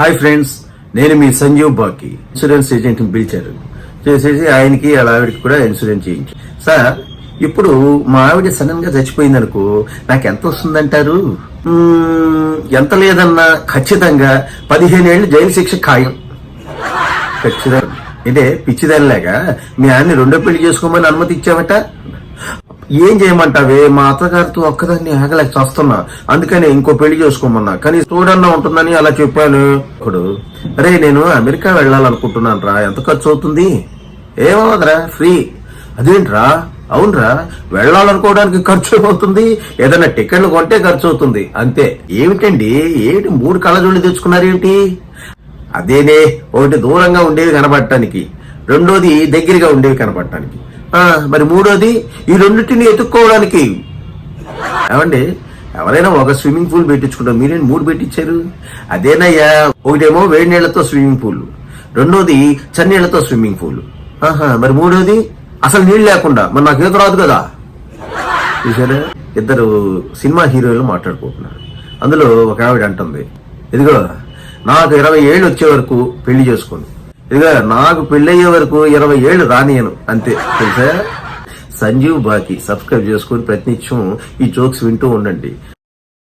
Hi friends నేను మీ సంజీవ్ బాకి insurance agent పిలిచారు. చేసేసి ఆయనకి అలా ఆవిడకి కూడా ఇన్సూరెన్స్ చేయించు. సార్ ఇప్పుడు మా ఆవిడ సడన్గా చచ్చిపోయింది అనుకో నాకు ఎంత వస్తుందంటారు? ఎంత లేదన్నా ఖచ్చితంగా పదిహేను ఏళ్ళు జైలు శిక్ష ఖాయం. ఖచ్చితంగా. ఇదే పిచ్చిదానిలాగా మీ ఆయన్ని రెండో పెళ్ళి చేసుకోమని అనుమతి ఇచ్చావట? ఏం చేయమంటావే? మా అత్తగారితో ఒక్కదాన్ని ఆగలేక చస్తున్నా. అందుకని ఇంకో పెళ్ళి చేసుకోమన్నా. కానీ చూడన్నా ఉంటుందని అలా చెప్పాను. ఇప్పుడు అరే నేను అమెరికా వెళ్ళాలనుకుంటున్నాను రా. ఎంత ఖర్చు అవుతుంది? ఏమవదరా ఫ్రీ. అదేంట్రా? అవునరా. వెళ్ళాలనుకోవడానికి ఖర్చు అవుతుంది. ఏదైనా టికెట్లు కొంటే ఖర్చు అవుతుంది. అంతే. ఏమిటండి? ఏమిటి మూడు కళ్ళజోళ్ళు తెచ్చుకున్నారేమిటి? అదేనే ఒకటి దూరంగా ఉండేవి కనపడటానికి రెండోది దగ్గరగా ఉండేవి కనపడటానికి మరి మూడోది ఈ రెండింటిని ఎత్తుక్కోవడానికి. ఏమండి ఎవరైనా ఒక స్విమ్మింగ్ పూల్ పెట్టించుకుంటాం మీరేం మూడు పెట్టించారు? అదేనయ్యా ఒకటేమో వేడి నీళ్ళతో స్విమ్మింగ్ పూల్ రెండోది చన్నీళ్ళతో స్విమ్మింగ్ పూల్. ఆహా మరి మూడోది అసలు నీళ్ళు లేకుండా మరి నాకు ఈత రాదు కదా. చూసారా ఇద్దరు సినిమా హీరోలు మాట్లాడుకుంటున్నారు. అందులో ఒక ఆవిడ అంటుంది ఇదిగో నాకు ఇరవై ఏళ్ళు వచ్చే వరకు పెళ్ళి చేసుకోండి ఇదిగో నాకు పెళ్ళయ్యే వరకు ఇరవై ఏళ్ళు రానియను. అంతే. తెలుసా? సంజీవ్ బాకి సబ్స్క్రైబ్ చేసుకుని ప్రతినిత్యం ఈ జోక్స్ వింటూ ఉండండి.